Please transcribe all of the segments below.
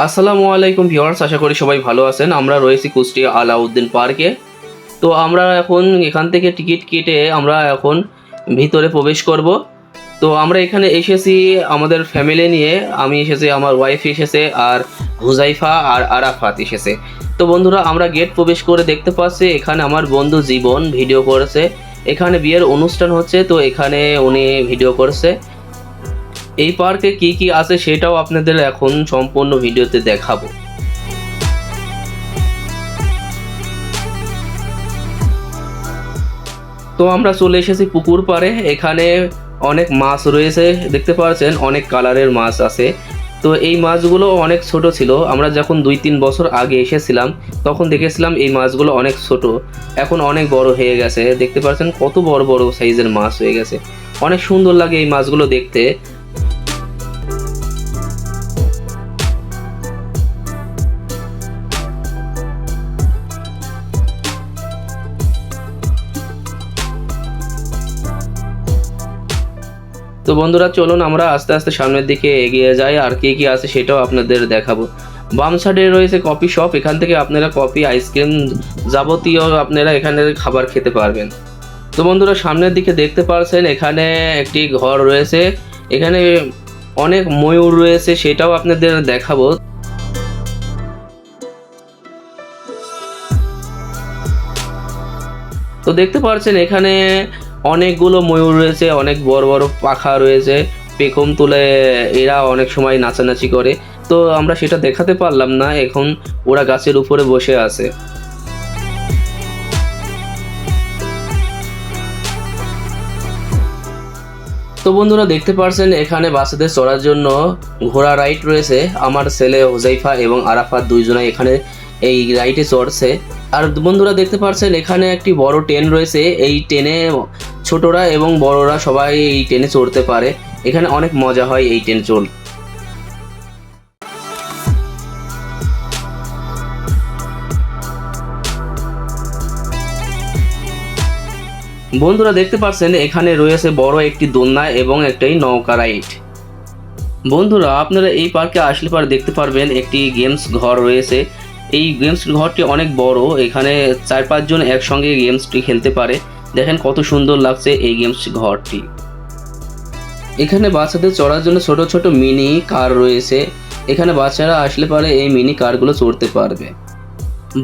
আসসালামু আলাইকুম ভিউয়ার্স, আশা করি সবাই ভালো আছেন। আমরা রয়েছি কুষ্টিয়া আলাউদ্দিন পার্কে। তো আমরা এখন এখান থেকে টিকিট কেটে আমরা এখন ভিতরে প্রবেশ করব। তো আমরা এখানে এসেছি আমাদের ফ্যামিলি নিয়ে। আমি এসেছি, আমার ওয়াইফ এসেছে, আর হুজাইফা আর আরাফাত এসেছে। তো বন্ধুরা, আমরা গেট প্রবেশ করে দেখতে পাচ্ছি, এখানে আমার বন্ধু জীবন ভিডিও করেছে। এখানে বিয়ের অনুষ্ঠান হচ্ছে, তো এখানে উনি ভিডিও করছে। এই পার্কে কি কি আছে সেটাও আপনাদের এখন সম্পূর্ণ ভিডিওতে দেখাবো। তো আমরা চলে এসেছি পুকুর পাড়ে, এখানে অনেক মাছ রয়েছে, দেখতে পাচ্ছেন অনেক কালারের মাছ আছে। তো এই মাছগুলো অনেক ছোট ছিল, আমরা যখন দুই তিন বছর আগে এসেছিলাম, তখন দেখেছিলাম এই মাছগুলো অনেক ছোট, এখন অনেক বড় হয়ে গেছে, দেখতে পাচ্ছেন কত বড় বড় সাইজের মাছ হয়ে গেছে। অনেক সুন্দর লাগে এই মাছগুলো দেখতে। তো বন্ধুরা, চলুন আমরা আস্তে আস্তে সামনের দিকে এগিয়ে যাই, আর কি কি আছে সেটাও আপনাদের দেখাবো। বাম সাইডে রয়েছে কফি শপ এখান থেকে আপনারা কফি আইসক্রিম যাবতীয় আপনারা এখানে খাবার খেতে পারবেন। তো বন্ধুরা, সামনের দিকে দেখতে পারছেন, এখানে একটি ঘর রয়েছে, এখানে অনেক ময়ূর রয়েছে, সেটাও আপনাদের দেখাবো। তো দেখতে পাচ্ছেন এখানে অনেকগুলো ময়ূর রয়েছে, অনেক বড় বড় পাখা রয়েছে পেখম তুলে এরা অনেক সময় নাচানাচি করে। তো আমরা সেটা দেখাতে পারলাম না, এখন ওরা গাছের উপরে বসে আছে। তো বন্ধুরা দেখতে পারছেন, এখানে বাচ্চাদের চড়ার জন্য ঘোড়া রাইড রয়েছে। আমার ছেলে হুজাইফা এবং আরাফাত দুইজনাই এখানে এই রাইডে চড়ছে। আর বন্ধুরা দেখতে পারছেন, এখানে একটি বড় ট্রেন রয়েছে। এই ট্রেনে ছোটরা এবং বড়রা সবাই এই ট্রেনে চড়তে পারে। এখানে অনেক মজা হয় এই ট্রেন চড় বন্ধুরা দেখতে পাচ্ছেন, এখানে রয়েছে বড় একটি দোলনা এবং একটি নৌকা রাইড। বন্ধুরা, আপনারা এই পার্কে আসলে পর দেখতে পারবেন একটি গেমস ঘর রয়েছে। এই গেমস ঘরটি অনেক বড়, এখানে চার পাঁচজন একসঙ্গে গেমসটি খেলতে পারে। দেখেন কত সুন্দর লাগছে এই গেমস ঘরটি। এখানে বাচ্চাদের চড়ার জন্য ছোট ছোট মিনি কার রয়েছে। এখানে বাচ্চারা আসলে পারে এই মিনি কারগুলো চড়তে পারবে।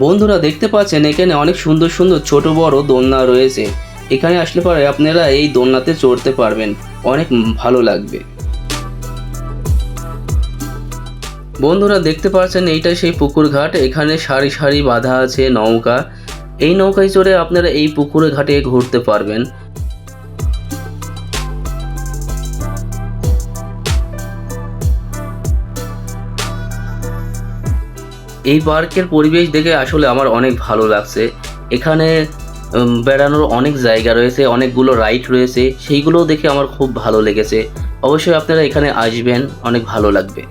বন্ধুরা, দেখতে পাচ্ছেন এখানে অনেক সুন্দর সুন্দর ছোট বড় দোলনা রয়েছে। এখানে আসলে পরে আপনারা এই দোলনাতে চড়তে পারবেন। অনেক ভালো লাগবে। বন্ধুরা, দেখতে পাচ্ছেন এইটা সেই পুকুর ঘাট। এখানে সারি সারি বাঁধা আছে, নৌকা। এই নৌকায় চড়ে আপনারা এই পুকুরে ঘাটে ঘুরতে পারবেন। এই পার্কের পরিবেশ দেখে আসলে আমার অনেক ভালো লাগছে। এখানে বেড়ানোর অনেক জায়গা রয়েছে, অনেকগুলো রাইড রয়েছে, সেইগুলোও দেখে আমার খুব ভালো লেগেছে। অবশ্যই আপনারা এখানে আসবেন, অনেক ভালো লাগবে।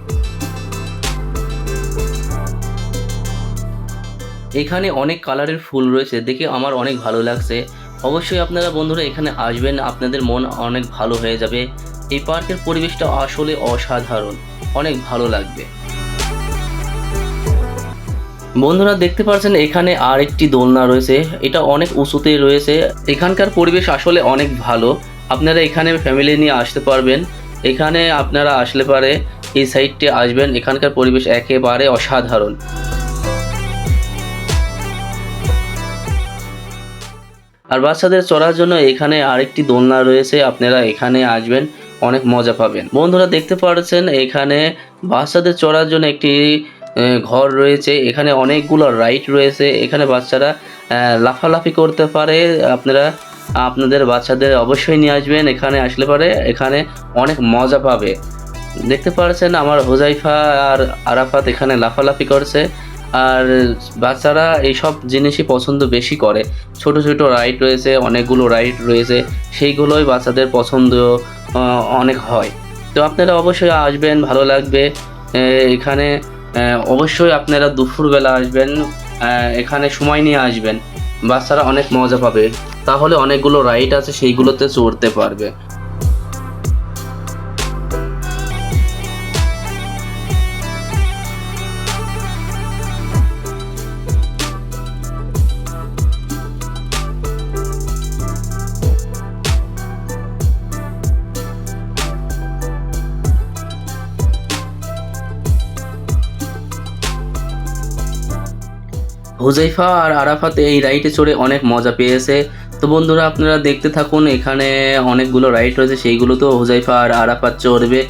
এখানে অনেক কালারের ফুল রয়েছে, দেখে আমার অনেক ভালো লাগছে। অবশ্যই আপনারা বন্ধুরা এখানে আসবেন, আপনাদের মন অনেক ভালো হয়ে যাবে। এই পার্কের পরিবেশটা আসলে অসাধারণ, অনেক ভালো লাগবে। বন্ধুরা দেখতে পাচ্ছেন এখানে আরেকটি দোলনা রয়েছে, এটা অনেক উঁচুতে রয়েছে। এখানকার পরিবেশ আসলে অনেক ভালো, আপনারা এখানে ফ্যামিলি নিয়ে আসতে পারবেন। এখানে আপনারা আসলে পারে, এই সাইডটি আসবেন, এখানকার পরিবেশ একেবারে অসাধারণ। আর বাচ্চাদের চড়ার জন্য এখানে আরেকটি দোলনা রয়েছে, আপনারা এখানে আসবেন, অনেক মজা পাবেন। বন্ধুরা দেখতে পাচ্ছেন, এখানে বাচ্চাদের চড়ার জন্য একটি ঘর রয়েছে, এখানে অনেকগুলো রাইড রয়েছে, এখানে বাচ্চারা লাফালাফি করতে পারে, আপনারা, আপনাদের বাচ্চাদের অবশ্যই নিয়ে আসবেন, এখানে আসলে পারে এখানে অনেক মজা পাবে। দেখতে পাচ্ছেন, আমার হোজাইফা আর আরাফাত এখানে লাফালাফি করছে আর বাচ্চারা এইসব জিনিসই পছন্দ বেশি করে। ছোট ছোট রাইড রয়েছে, অনেকগুলো রাইড রয়েছে, সেইগুলোই বাচ্চাদের পছন্দ অনেক হয়। তো আপনারা অবশ্যই আসবেন, ভালো লাগবে। এখানে অবশ্যই আপনারা দুপুরবেলা আসবেন এখানে সময় নিয়ে আসবেন। বাচ্চারা অনেক মজা পাবে। তাহলে অনেকগুলো রাইড আছে, সেইগুলোতে চড়তে পারবে। হুজাইফা আর আরাফাত এই রাইডে চড়ে অনেক মজা পেয়েছে। তো বন্ধুরা, আপনারা দেখতে থাকুন, এখানে অনেকগুলো রাইড রয়েছে সেইগুলো তো হুজাইফা আর আরাফাত চড়বে।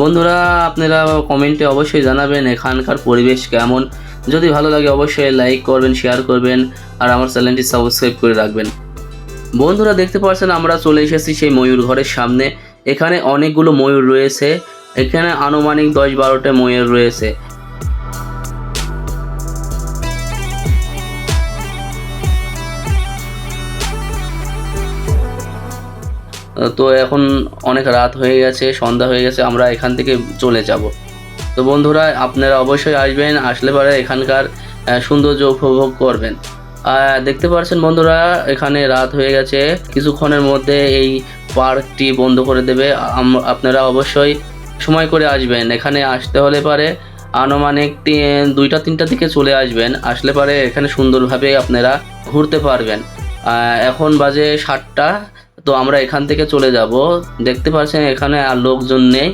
বন্ধুরা, আপনারা কমেন্টে অবশ্যই জানাবেন এখানকার পরিবেশ কেমন। যদি ভালো লাগে, অবশ্যই লাইক করবেন, শেয়ার করবেন, আর আমার চ্যানেলটি সাবস্ক্রাইব করে রাখবেন। বন্ধুরা, দেখতে পাচ্ছেন, আমরা চলে এসেছি সেই ময়ূর ঘরের সামনে। এখানে অনেকগুলো ময়ূর রয়েছে। এখানে আনুমানিক দশ বারোটা ময়ূর রয়েছে। তো এখন অনেক রাত হয়ে গেছে, সন্ধ্যা হয়ে গেছে, আমরা এখান থেকে চলে যাব। তো বন্ধুরা, আপনারা অবশ্যই আসবেন, আসলে পরে এখানকার সৌন্দর্য উপভোগ করবেন। দেখতে পাচ্ছেন বন্ধুরা, এখানে রাত হয়ে গেছে, কিছুক্ষণের মধ্যে এই পার্কটি বন্ধ করে দেবে। আপনারা অবশ্যই সময় করে আসবেন। এখানে আসতে হলে পারে আনুমানিক দুইটা, তিনটা দিকে চলে আসবেন। আসলে পারে এখানে সুন্দরভাবে আপনারা ঘুরতে পারবেন। এখন বাজে সাতটা। তো আমরা এখান থেকে চলে যাব। দেখতে পাচ্ছেন এখানে আর লোকজন নেই।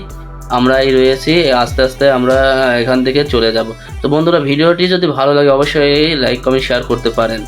আমরাই রয়েছি, আস্তে আস্তে আমরা এখান থেকে চলে যাব। তো বন্ধুরা, ভিডিওটি যদি ভালো লাগে, অবশ্যই লাইক, কমেন্ট, শেয়ার করতে পারেন।